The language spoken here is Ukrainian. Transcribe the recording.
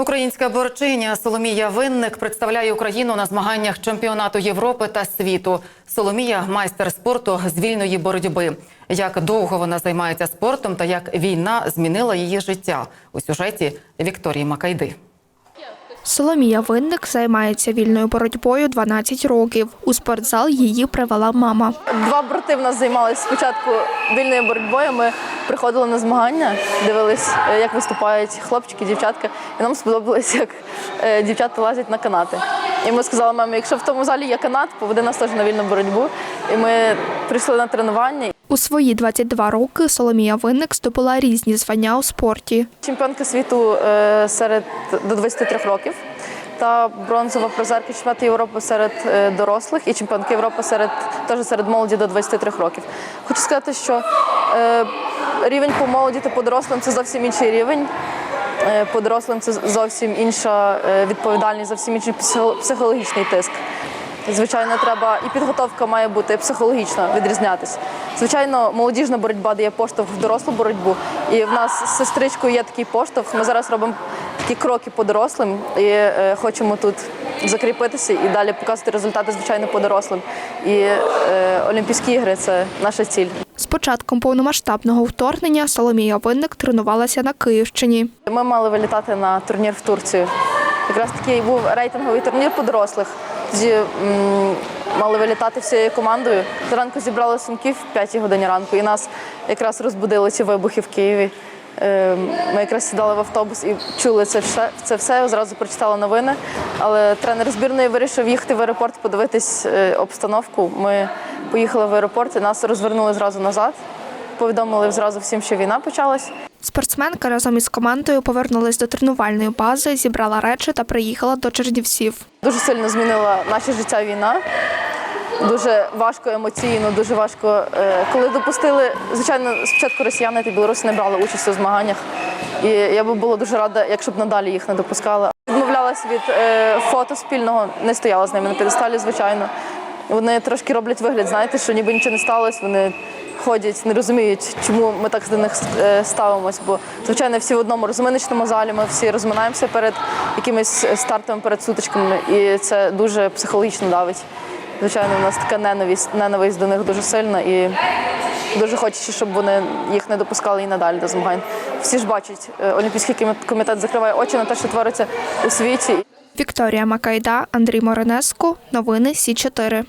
Українська борчиня Соломія Винник представляє Україну на змаганнях чемпіонату Європи та світу. Соломія майстер спорту з вільної боротьби. Як довго вона займається спортом та як війна змінила її життя у сюжеті Вікторії Макайди. Соломія Винник займається вільною боротьбою 12 років. У спортзал її привела мама. Два брати в нас займалися спочатку вільною боротьбою. Ми приходили на змагання, дивились, е, як виступають хлопчики, дівчатка. І нам сподобалось, як е, дівчата лазять на канати. І ми сказали мамі, якщо в тому залі є канат, поведи нас теж на вільну боротьбу. І ми прийшли на тренування. У свої 22 роки Соломія Винник здобула різні звання у спорті. Чемпіонка світу е, серед до 23 років та бронзова призерка чемпіонату Європи серед е, дорослих і чемпіонка Європи серед теж серед молоді до 23 років. Хочу сказати, що е, рівень по молоді та по дорослим це зовсім інший рівень. По дорослим це зовсім інша відповідальність, зовсім інший психо- психологічний тиск. Звичайно, треба і підготовка має бути психологічно відрізнятися. Звичайно, молодіжна боротьба дає поштовх в дорослу боротьбу. І в нас з сестричкою є такий поштовх. Ми зараз робимо такі кроки по дорослим і е, хочемо тут закріпитися і далі показувати результати, звичайно, по дорослим. І е, Олімпійські ігри це наша ціль. З початком повномасштабного вторгнення Соломія Винник тренувалася на Київщині. Ми мали вилітати на турнір в Турцію. Якраз такий був рейтинговий турнір по дорослих. Тоді мали вилітати всією командою. Зранку зібрали сумки в 5 годині ранку, і нас якраз розбудили ці вибухи в Києві. Е, Ми якраз сідали в автобус і чули це все. Це все. Зразу прочитали новини. Але тренер збірної вирішив їхати в аеропорт, подивитись е, обстановку. Ми поїхали в аеропорт і нас розвернули зразу назад. Повідомили зразу всім, що війна почалась. Спортсменка разом із командою повернулась до тренувальної бази, зібрала речі та приїхала до Чернівців. Дуже сильно змінила наше життя війна. Дуже важко емоційно, дуже важко. Е, Коли допустили, звичайно, спочатку росіяни та білоруси не брали участь у змаганнях. І я би була дуже рада, якщо б надалі їх не допускали. Відмовлялася від е, фото спільного, не стояла з ними на підесталі, звичайно. Вони трошки роблять вигляд, знаєте, що ніби нічого не сталося. Вони ходять, не розуміють, чому ми так до них е, ставимось. Бо, звичайно, всі в одному розминочному залі, ми всі розминаємося перед якимись стартами, перед сутичками, і це дуже психологічно давить. Звичайно, у нас така ненависть, ненависть до них дуже сильна і дуже хочеться, щоб вони їх не допускали і надалі до змагань. Всі ж бачать, е, Олімпійський комі- комітет закриває очі на те, що твориться у світі. Вікторія Макайда, Андрій Моренеску. Новини Сі 4